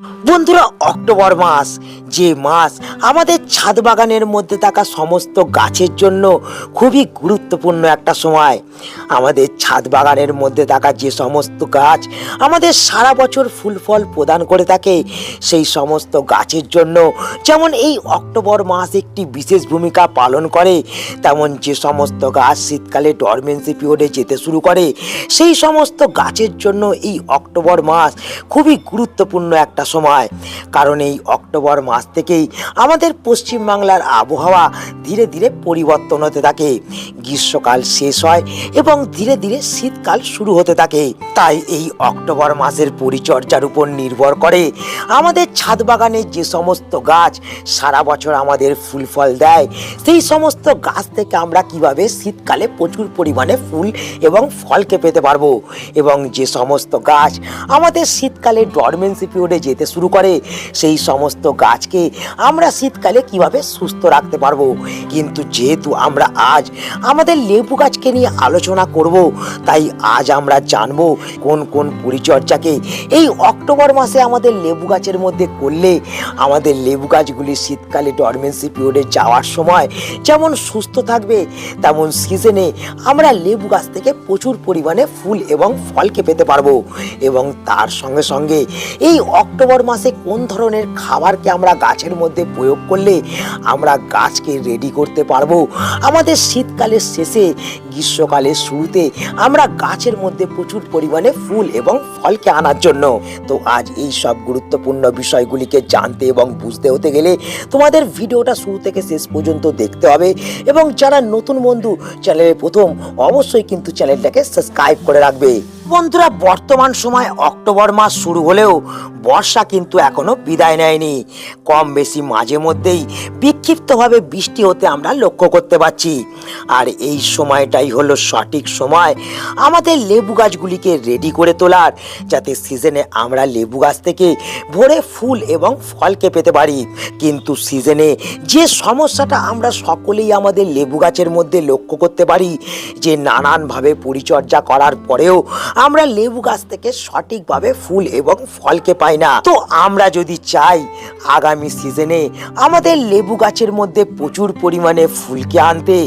বন্ধুরা, অক্টোবর মাস, যে মাস আমাদের ছাদ বাগানের মধ্যে থাকা সমস্ত গাছের জন্য খুবই গুরুত্বপূর্ণ একটা সময়। আমাদের ছাদ বাগানের মধ্যে থাকা যে সমস্ত গাছ আমাদের সারা বছর ফুল ফল প্রদান করে থাকে, সেই সমস্ত গাছের জন্য যেমন এই অক্টোবর মাস একটি বিশেষ ভূমিকা পালন করে, তেমন যে সমস্ত গাছ শীতকালে ডরমেন্সি পিরিয়ডে যেতে শুরু করে, সেই সমস্ত গাছের জন্য এই অক্টোবর মাস খুবই গুরুত্বপূর্ণ একটা সময়। কারণ এই অক্টোবর মাস থেকেই আমাদের পশ্চিমবাংলার আবহাওয়া ধীরে ধীরে পরিবর্তন হতে থাকে। গ্রীষ্মকাল শেষ হয় এবং ধীরে ধীরে শীতকাল শুরু হতে থাকে। তাই এই অক্টোবর মাসের পরিচর্যার উপর নির্ভর করে আমাদের ছাদ বাগানে যে সমস্ত গাছ সারা বছর আমাদের ফুল ফল দেয়, সেই সমস্ত গাছ থেকে আমরা কীভাবে শীতকালে প্রচুর পরিমাণে ফুল এবং ফলকে পেতে পারব? এবং যে সমস্ত গাছ আমাদের শীতকালে ডরমেন্সি পিরিয়ডে যেতে শুরু করে, সেই সমস্ত গাছকে আমরা শীতকালে কীভাবে সুস্থ রাখতে পারব? কিন্তু যেহেতু আমরা আজ আমাদের লেবু গাছকে নিয়ে আলোচনা করব, তাই আজ আমরা জানব কোন কোন পরিচর্যাকে এই অক্টোবর মাসে আমাদের লেবু গাছের মধ্যে করলে আমাদের লেবু গাছগুলি শীতকালে ডরমেন্সি পিরিয়ডে যাওয়ার সময় যেমন সুস্থ থাকবে, তেমন সিজনে আমরা লেবু গাছ থেকে প্রচুর পরিমাণে ফুল এবং ফলকে পেতে পারব। এবং তার সঙ্গে সঙ্গে এই অক্টোবর মাসে কোন ধরনের খাবারকে আমরা গাছের মধ্যে প্রয়োগ করলে আমরা গাছকে রেডি করতে পারব? আমাদের শীতকালের শেষে, গ্রীষ্মকালের শুরুতে আমরা গাছের মধ্যে প্রচুর পরিমাণে ফুল এবং ফলকে আনার জন্য। তো আজ এই সব গুরুত্বপূর্ণ বিষয়গুলিকে জানতে এবং বুঝতে হতে গেলে তোমাদের ভিডিওটা শুরু থেকে শেষ পর্যন্ত দেখতে হবে এবং যারা নতুন বন্ধু, চ্যানেলে প্রথম, অবশ্যই কিন্তু চ্যানেলটাকে সাবস্ক্রাইব করে রাখবে। বন্ধুরা, বর্তমান সময় অক্টোবর মাস শুরু হলেও বর্ষা কিন্তু এখনও বিদায় নেয়নি। কম বেশি মাঝে মধ্যেই বিক্ষিপ্তভাবে বৃষ্টি হতে আমরা লক্ষ্য করতে পারছি। আর এই সময়টাই হলো সঠিক সময় আমাদের লেবু গাছগুলিকে রেডি করে তোলার, যাতে সিজনে আমরা লেবু গাছ থেকে ভোরে ফুল এবং ফলকে পেতে পারি। কিন্তু সিজনে যে সমস্যাটা আমরা সকলেই আমাদের লেবু গাছের মধ্যে লক্ষ্য করতে পারি, যে নানানভাবে পরিচর্যা করার পরেও আমরা লেবু গাছ থেকে সঠিকভাবে ফুল এবং ফলকে পাই না। তো আমরা যদি চাই আগামী সিজনে আমাদের লেবু গাছের মধ্যে প্রচুর পরিমাণে ফুলকে আনতে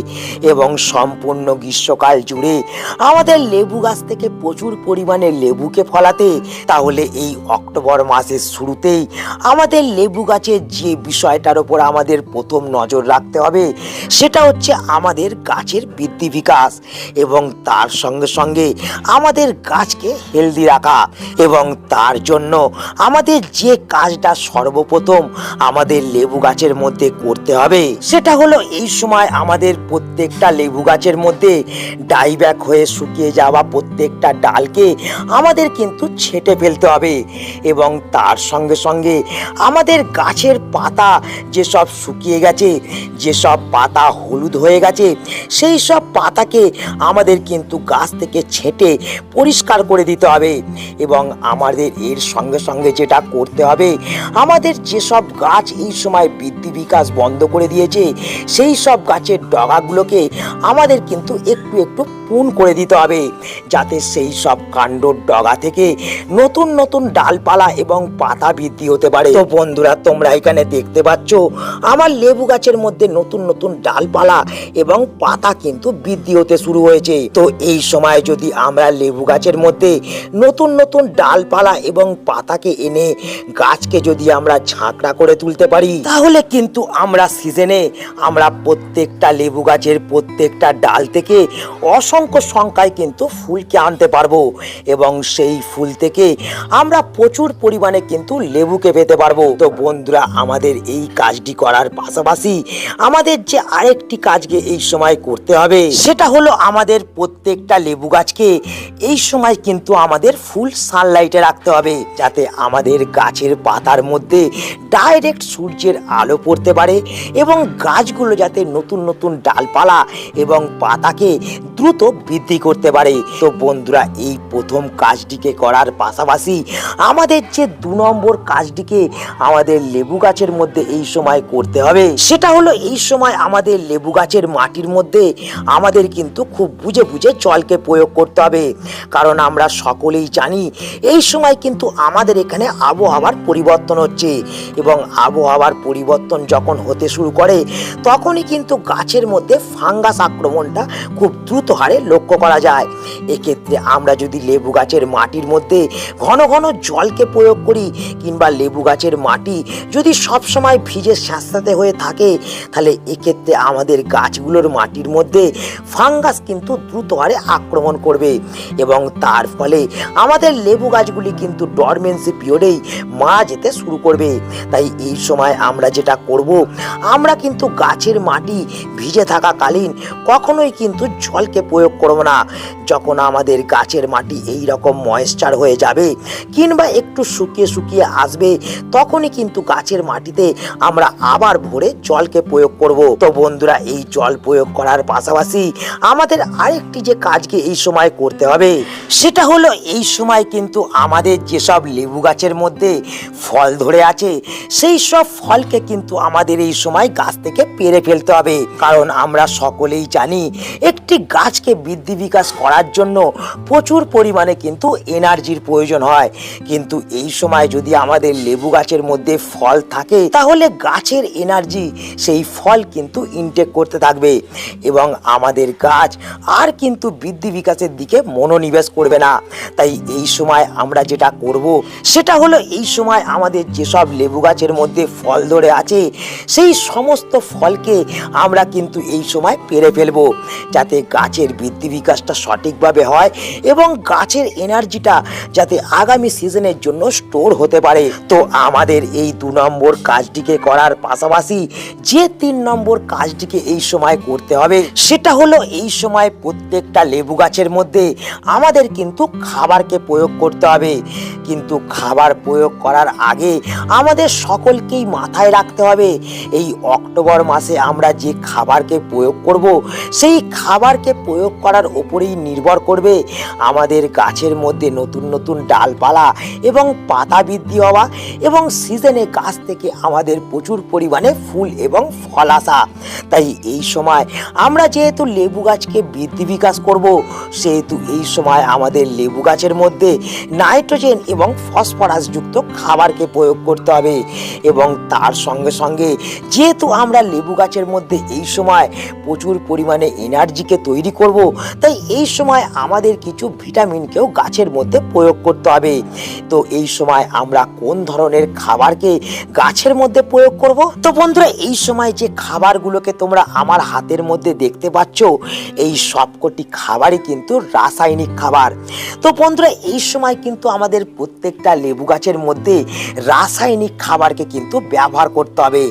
এবং সম্পূর্ণ গ্রীষ্মকাল জুড়ে আমাদের লেবু গাছ থেকে প্রচুর পরিমাণে লেবুকে ফলাতে, তাহলে এই অক্টোবর মাসের শুরুতেই আমাদের লেবু গাছের যে বিষয়টার ওপর আমাদের প্রথম নজর রাখতে হবে, সেটা হচ্ছে আমাদের গাছের বৃদ্ধি বিকাশ এবং তার সঙ্গে সঙ্গে আমাদের গাছকে হেলদি রাখা এবং তার জন্য আমাদের যে কাজটা সর্বপ্রথম আমাদের লেবু গাছের মধ্যে করতে হবে, সেটা হলো এই সময় আমাদের প্রত্যেকটা লেবু গাছের মধ্যে ডাইব্যাক হয়ে শুকিয়ে যাওয়া প্রত্যেকটা ডালকে আমাদের কিন্তু ছেটে ফেলতে হবে এবং তার সঙ্গে সঙ্গে আমাদের গাছের পাতা যেসব শুকিয়ে গেছে, যেসব পাতা হলুদ হয়ে গেছে, সেই সব পাতাকে আমাদের কিন্তু গাছ থেকে ছেটে পরিষ্কার করে দিতে হবে এবং আমাদের এর সঙ্গে সঙ্গে যেটা করতে হবে, আমাদের যেসব গাছ এই সময় বৃদ্ধি বিকাশ বন্ধ করে দিয়েছে, সেই সব গাছের ডগাগুলোকে আমাদের কিন্তু একটু একটু পুন করে দিতে হবে, যাতে সেই সব কাণ্ডর ডগা থেকে নতুন নতুন ডালপালা এবং পাতা বৃদ্ধি হতে পারে। তো বন্ধুরা, তোমরা এখানে দেখতে পাচ্ছ, আমার লেবু গাছের মধ্যে নতুন নতুন ডালপালা এবং পাতা কিন্তু বৃদ্ধি হতে শুরু হয়েছে। তো এই সময় যদি আমরা লেবু গাছের মধ্যে নতুন নতুন ডালপালা এবং পাতাকে এনে গাছকে যদি আমরা ঝাঁকড়া করে তুলতে পারি, তাহলে কিন্তু আমরা সিজনে আমরা প্রত্যেকটা লেবু গাছের প্রত্যেকটা ডাল থেকে অসংখ্য সংখ্যায় কিন্তু ফুলকে আনতে পারব এবং সেই ফুল থেকে আমরা প্রচুর পরিমাণে কিন্তু লেবুকে পেতে পারব। তো বন্ধুরা, আমাদের এই কাজটি করার পাশাপাশি আমাদের যে আরেকটি কাজকে এই সময় করতে হবে, সেটা হলো আমাদের প্রত্যেকটা লেবু গাছকে এই সময় কিন্তু আমাদের ফুল সানলাইটে রাখতে হবে, যাতে আমাদের গাছের পাতার মধ্যে ডাইরেক্ট সূর্যের আলো পড়তে পারে এবং গাছগুলো যাতে নতুন নতুন ডালপালা এবং পাতাকে দ্রুত বৃদ্ধি করতে পারে। তো বন্ধুরা, এই প্রথম কাজটিকে করার পাশাপাশি আমাদের যে দু নম্বর কাজটিকে আমাদের লেবু গাছের মধ্যে এই সময় করতে হবে, সেটা হলো এই সময় আমাদের লেবু গাছের মাটির মধ্যে আমাদের কিন্তু খুব বুঝে বুঝে জলকে প্রয়োগ করতে হবে। কারণ আমরা সকলেই জানি এই সময় কিন্তু আমাদের এখানে আবহাওয়ার পরিবর্তন হচ্ছে। এবং আবহাওয়ার পরিবর্তন যখন হতে শুরু করে, তখনই কিন্তু গাছের মধ্যে ফাঙ্গাস আক্রমণটা খুব দ্রুত হারে লক্ষ্য করা যায়। এক্ষেত্রে আমরা যদি লেবু গাছের মাটির মধ্যে ঘন ঘন জলকে প্রয়োগ করি, কিংবা লেবু গাছের মাটি যদি সব সময় ভিজে স্যাঁতস্যাঁতে হয়ে থাকে, তাহলে এক্ষেত্রে আমাদের গাছগুলোর মাটির মধ্যে ফাঙ্গাস কিন্তু দ্রুত হারে আক্রমণ করবে। এবং তার ফলে আমাদের লেবু গাছগুলি কিন্তু ডরমেন্সি পিরিয়ডেই মারা যেতে শুরু করবে। তাই এই সময় আমরা যেটা করব, আমরা কিন্তু গাছের মাটি ভিজে থাকাকালীন কখনোই কিন্তু জলকে প্রয়োগ করব না। যখন আমাদের গাছের মাটি এই রকম ময়েশ্চার হয়ে যাবে কিংবা একটু শুকিয়ে শুকিয়ে আসবে, তখনই কিন্তু গাছের মাটিতে আমরা আবার ভরে জলকে প্রয়োগ করব। তো বন্ধুরা, এই জল প্রয়োগ করার পাশাপাশি আমাদের আরেকটি যে কাজকে এই সময় করতে হবে সেটা হলো এই সময় কিন্তু আমাদের যেসব লেবু গাছের মধ্যে ফল ধরে আছে, সেই সব ফলকে কিন্তু আমাদের এই সময় গাছ থেকে পেরে ফেলতে হবে। কারণ আমরা সকলেই জানি, একটি গাছকে বৃদ্ধি বিকাশ করার জন্য প্রচুর পরিমাণে কিন্তু এনার্জির প্রয়োজন হয়। কিন্তু এই সময় যদি আমাদের লেবু গাছের মধ্যে ফল থাকে, তাহলে গাছের এনার্জি সেই ফল কিন্তু ইনটেক করতে থাকবে এবং আমাদের গাছ আর কিন্তু বৃদ্ধি বিকাশের দিকে মনোনিবেশ করবে না। তাই এই সময় আমরা যেটা করব, সেটা হলো এই সময় আমাদের যেসব লেবু গাছের মধ্যে ফল ধরে আছে, সেই সমস্ত ফলকে আমরা কিন্তু এই সময় পেরে ফেলব, যাতে গাছের বৃদ্ধি বিকাশটা সঠিকভাবে হয় এবং গাছের এনার্জিটা যাতে আগামী সিজনের জন্য স্টোর হতে পারে। তো আমাদের এই দু নম্বর কাজটিকে করার পাশাপাশি যে তিন নম্বর কাজটিকে এই সময় করতে হবে, সেটা হলো এই সময় প্রত্যেকটা লেবু গাছের মধ্যে আমাদের কিন্তু খাবারকে প্রয়োগ করতে হবে। কিন্তু খাবার প্রয়োগ করার আগে আমাদের সকলকেই মাথায় রাখতে হবে, এই অক্টোবর মাসে আমরা যে খাবারকে প্রয়োগ করব, সেই খাবারকে প্রয়োগ করার ওপরেই নির্ভর করবে আমাদের গাছের মধ্যে নতুন নতুন ডালপালা এবং পাতা বৃদ্ধি হওয়া এবং সিজনে গাছ থেকে আমাদের প্রচুর পরিমাণে ফুল এবং ফল আসা। তাই এই সময় আমরা যেহেতু লেবু গাছকে বৃদ্ধি বিকাশ করব, সেহেতু এই সময় আমাদের লেবু গাছের মধ্যে নাইট্রোজেন এবং ফসফরাস যুক্ত খাবারকে প্রয়োগ করতে হবে। এবং তার সঙ্গে সঙ্গে যেহেতু আমরা লেবু গাছের মধ্যে এই সময় প্রচুর পরিমাণে এনার্জিকে তৈরি করব, তাই এই সময় আমাদের কিছু ভিটামিনকেও গাছের মধ্যে প্রয়োগ করতে হবে। তো এই সময় আমরা কোন ধরনের খাবারকে গাছের মধ্যে প্রয়োগ করব? তো বন্ধুরা, এই সময় যে খাবারগুলোকে তোমরা আমার হাতের মধ্যে দেখতে পাচ্ছ, এই সবকটি খাবারই কিন্তু রাসায়নিক খাবার। তো বন্ধুরা, এই সময় কিন্তু আমাদের প্রত্যেকটা লেবু গাছের মধ্যে রাসায়নিক খাবারকে কিন্তু ব্যবহার করতে হবে।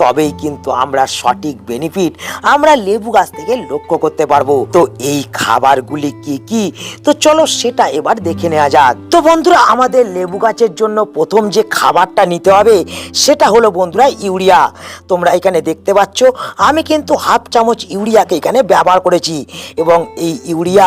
তবেই কিন্তু আমরা সঠিক বেনিফিট আমরা লেবু গাছ থেকে লক্ষ্য করতে পারব। তো এই খাবারগুলি কি কি? তো চলো সেটা এবার দেখে নেওয়া যাক। তো বন্ধুরা, আমাদের লেবু গাছের জন্য প্রথম যে খাবারটা নিতে হবে, সেটা হলো বন্ধুরা ইউরিয়া। তোমরা এখানে দেখতে পাচ্ছ, আমি কিন্তু হাফ চামচ ইউরিয়াকে এখানে ব্যবহার করেছি। এবং এই ইউরিয়া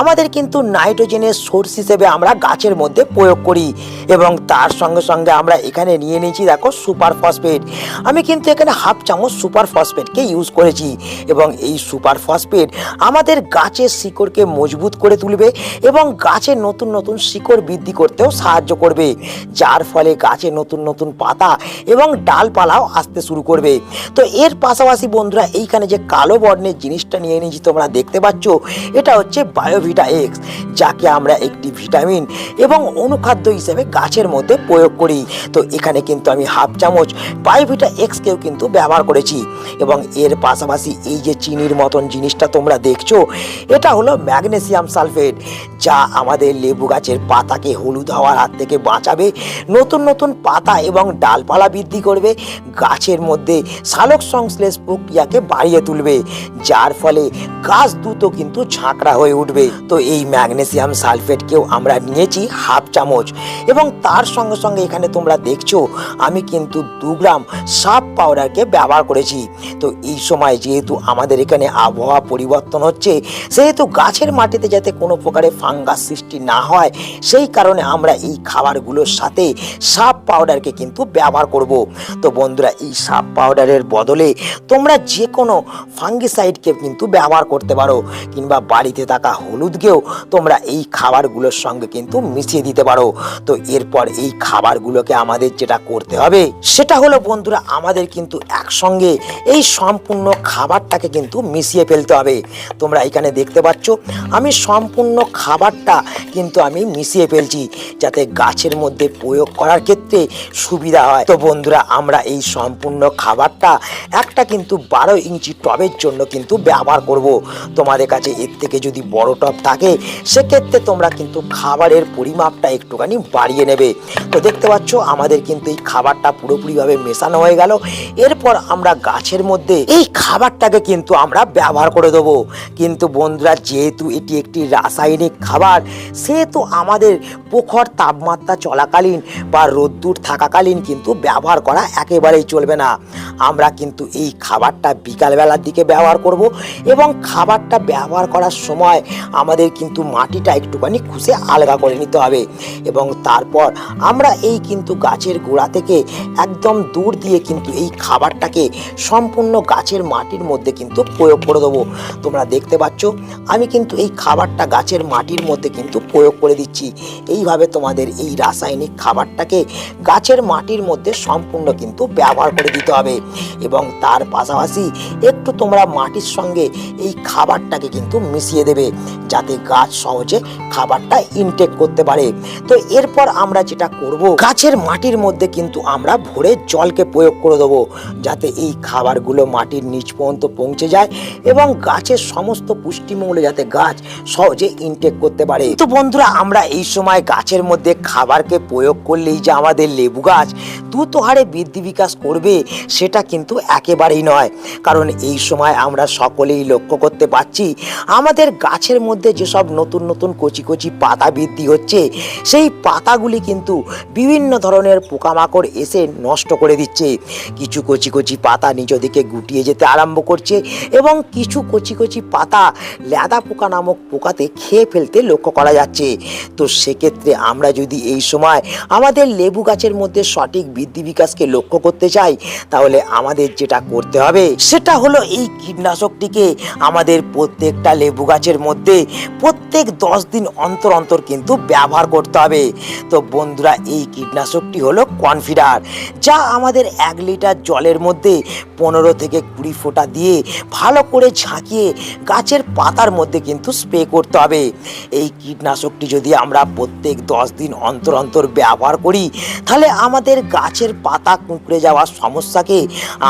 আমাদের কিন্তু নাইট্রোজেনের সোর্স হিসেবে আমরা গাছের মধ্যে প্রয়োগ করি এবং তার সঙ্গে সঙ্গে আমরা এখানে নিয়ে নিয়েছি দেখো, সুপার ফসফেট। আমি কিন্তু এখানে হাফ চামচ সুপার ফসফেটকে ইউজ করেছি এবং এই সুপার ফসফেট আমাদের গাছের শিকড়কে মজবুত করে তুলবে এবং গাছের নতুন নতুন শিকড় বৃদ্ধি করতেও সাহায্য করবে, যার ফলে গাছে নতুন নতুন পাতা এবং ডালপালাও আসতে শুরু করবে। তো এর পাশাপাশি বন্ধুরা, এইখানে যে কালো বর্ণের জিনিসটা নিয়ে নিয়েছি তোমরা দেখতে পাচ্ছ, এটা হচ্ছে বায়োভিটা এক্স যাকে আমরা একটি ভিটামিন এবং অনুখাদ্য হিসেবে গাছের মধ্যে প্রয়োগ করি। তো এখানে কিন্তু আমি হাফ চামচ বায়োভিটা এক্সকেও কিন্তু ব্যবহার করেছি এবং এর পাশাপাশি এই যে চিনির মতন জিনিসটা তোমরা দেখছ, এটা হলো ম্যাগনেসিয়াম সালফেট, যা আমাদের লেবু গাছের পাতাকে হলুদ হওয়ার হাত থেকে বাঁচাবে, নতুন নতুন পাতা এবং ডালপালা বৃদ্ধি করবে, গাছের মধ্যে সালোক সংশ্লেষ প্রক্রিয়াকে বাড়িয়ে তুলবে, যার ফলে গাছ দ্রুত কিন্তু ঝাঁকড়া হয়ে উঠবে। তো এই ম্যাগনেসিয়াম সালফেটকেও আমরা নিয়েছি হাফ চামচ। এবং তার সঙ্গে সঙ্গে এখানে তোমরা দেখছ, আমি কিন্তু দু গ্রাম সাপ পাউডারকে ব্যবহার করেছি। তো এই সময় যেহেতু আমাদের এখানে আবহাওয়া পরিবর্তন হচ্ছে, সেহেতু গাছের মাটিতে যাতে কোনো প্রকারের ফাঙ্গাস সৃষ্টি না হয়, সেই কারণে আমরা এই খাবারগুলোর সাথে সাপ পাউডারকে কিন্তু ব্যবহার করব। তো বন্ধুরা, এই সাপ পাউডারের বদলে তোমরা যে কোনো ফাঙ্গিসাইডকে কিন্তু ব্যবহার করতে পারো, কিংবা বাড়িতে থাকা হলুদকেও তোমরা এই খাবারগুলোর সঙ্গে কিন্তু মিশিয়ে দিতে পারো। তো এরপর এই খাবারগুলোকে আমাদের যেটা করতে হবে, সেটা হলো বন্ধুরা আমাদের কিন্তু একসঙ্গে এই সম্পূর্ণ খাবারটাকে কিন্তু মিশিয়ে ফেলতে হবে। তোমরা এখানে দেখতে পাচ্ছ, আমি সম্পূর্ণ খাবারটা কিন্তু আমি মিশিয়ে ফেলছি যাতে গাছের মধ্যে প্রয়োগ করার ক্ষেত্রে সুবিধা হয়। তো বন্ধুরা, আমরা এই সম্পূর্ণ খাবারটা একটা কিন্তু বারো ইঞ্চি টবের জন্য কিন্তু ব্যবহার করব। তোমাদের কাছে এর থেকে যদি বড় টব থাকে সেক্ষেত্রে তোমরা কিন্তু খাবারের পরিমাপটা একটুখানি বাড়িয়ে নেবে। তো দেখতে পাচ্ছ, আমাদের কিন্তু এই খাবারটা পুরোপুরিভাবে মেশানো হয়ে গেল। এরপর আমরা গাছের মধ্যে এই খাবারটাকে কিন্তু আমরা ব্যবহার করে দেবো। কিন্তু বন্ধুরা, যেহেতু এটি একটি রাসায়নিক খাবার, সেহেতু আমাদের প্রখর তাপমাত্রা চলাকালীন বা রোদ্দুর থাকাকালীন কিন্তু ব্যবহার করা একেবারেই চলবে না। আমরা কিন্তু এই খাবারটা বিকালবেলার দিকে ব্যবহার করব এবং খাবারটা ব্যবহার করার সময় আমাদের কিন্তু মাটিটা একটুখানি খুশে আলগা করে নিতে হবে। এবং তারপর আমরা এই কিন্তু গাছের গোড়া থেকে একদম দূর দিয়ে কিন্তু এই খাবারটাকে সম্পূর্ণ গাছের মাটির মধ্যে কিন্তু প্রয়োগ করে দেবো। তোমরা দেখতে পাচ্ছ, আমি কিন্তু এই খাবারটা গাছের মাটির মধ্যে কিন্তু প্রয়োগ করে দিচ্ছি। এইভাবে তোমাদের এই রাসায়নিক খাবারটাকে গাছের মাটির মধ্যে সম্পূর্ণ কিন্তু ব্যবহার করে দিতে হবে। এবং তার পাশাপাশি একটু তোমরা মাটির সঙ্গে এই খাবারটাকে কিন্তু মিশিয়ে দেবে, যাতে গাছ সহজে খাবারটা ইনটেক করতে পারে। তো এরপর আমরা যেটা করব, গাছের মাটির মধ্যে কিন্তু আমরা ভরে জলকে প্রয়োগ করে দেবো, যাতে এই খাবারগুলো মাটির নিচ পর্যন্ত পৌঁছে যায় এবং গাছের সমস্ত পুষ্টিমূল্য যাতে গাছ সহজে ইনটেক করতে পারে। তো বন্ধুরা, আমরা এই সময় গাছের মধ্যে খাবারকে প্রয়োগ করলেই যে আমাদের লেবু গাছ দ্রুত হারে বৃদ্ধি বিকাশ করবে, সেটা কিন্তু একেবারেই নয়। কারণ এই সময় আমরা সকলেই লক্ষ্য করতে পারছি, আমাদের গাছের মধ্যে যেসব নতুন নতুন নতুন কচি কচি পাতা বৃদ্ধি হচ্ছে। সেই পাতাগুলি কিন্তু বিভিন্ন ধরনের পোকামাকড় এসে নষ্ট করে দিচ্ছে। কিছু কচি কচি পাতা নিজ দিকে গুটিয়ে যেতে আরম্ভ করছে এবং কিছু কচি কচি পাতা ল্যাদা পোকা নামক পোকাতে খেয়ে ফেলতে লক্ষ্য করা যাচ্ছে। তো সেক্ষেত্রে আমরা যদি এই সময় আমাদের লেবু গাছের মধ্যে সঠিক বৃদ্ধি বিকাশকে লক্ষ্য করতে চাই, তাহলে আমাদের যেটা করতে হবে, সেটা হলো এই কীটনাশকটিকে আমাদের প্রত্যেকটা লেবু গাছের মধ্যে প্রত্যেক দশ দিন অন্তর অন্তর কিন্তু ব্যবহার করতে হবে। তো বন্ধুরা, এই কীটনাশকটি হলো কনফিডার, যা আমাদের এক লিটার জলের মধ্যে পনেরো থেকে কুড়ি ফোঁটা দিয়ে ভালো করে ঝাঁকিয়ে গাছের পাতার মধ্যে কিন্তু স্প্রে করতে হবে। এই কীটনাশকটি যদি আমরা প্রত্যেক দশ দিন অন্তর অন্তর ব্যবহার করি, তাহলে আমাদের গাছের পাতা কুঁকড়ে যাওয়ার সমস্যাকে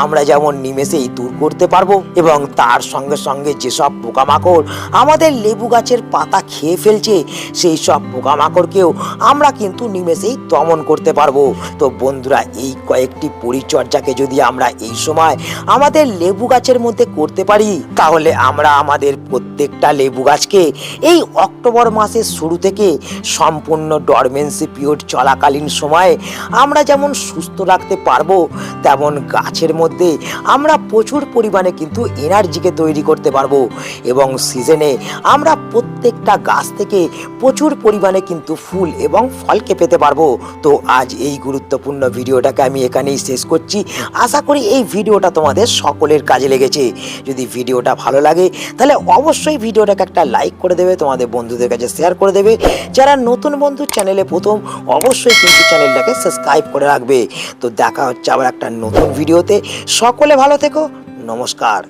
আমরা যেমন নিমেষেই দূর করতে পারব এবং তার সঙ্গে সঙ্গে যেসব পোকামাকড় আমাদের লেবু গাছের পাতা খেয়ে ফেলছে, সেই সব পোকামাকড়কেও আমরা কিন্তু নিমেষেই দমন করতে পারব। তো বন্ধুরা, এই কয়েকটি পরিচর্যাকে যদি আমরা এই সময় আমাদের লেবু গাছের মধ্যে করতে পারি, তাহলে আমরা আমাদের প্রত্যেকটা লেবু গাছকে এই অক্টোবর মাসের শুরু থেকে সম্পূর্ণ ডরমেন্সি পিরিয়ড চলাকালীন সময়ে আমরা যেমন সুস্থ রাখতে পারব, তেমন গাছের মধ্যে আমরা প্রচুর পরিমাণে কিন্তু এনার্জিকে তৈরি করতে পারব। এবং সিজনে আমরা প্রত্যেকটা গাছ থেকে প্রচুর পরিমাণে কিন্তু ফুল এবং ফলকে পেতে পারব। তো আজ এই গুরুত্বপূর্ণ ভিডিওটাকে আমি এখানেই শেষ করছি। আশা করি এই ভিডিওটা তোমাদের সকলের কাজে লেগেছে। যদি ভিডিওটা ভালো লাগে, তাহলে অবশ্যই ভিডিওটাকে একটা লাইক করে দেবে, তোমাদের বন্ধুদের কাছে শেয়ার করে দেবে। যারা নতুন বন্ধু, চ্যানেলে প্রথম, অবশ্যই কিন্তু চ্যানেলটাকে সাবস্ক্রাইব করে রাখবে। তো দেখা হচ্ছে আবার একটা নতুন ভিডিওতে। সকলে ভালো থেকো। নমস্কার।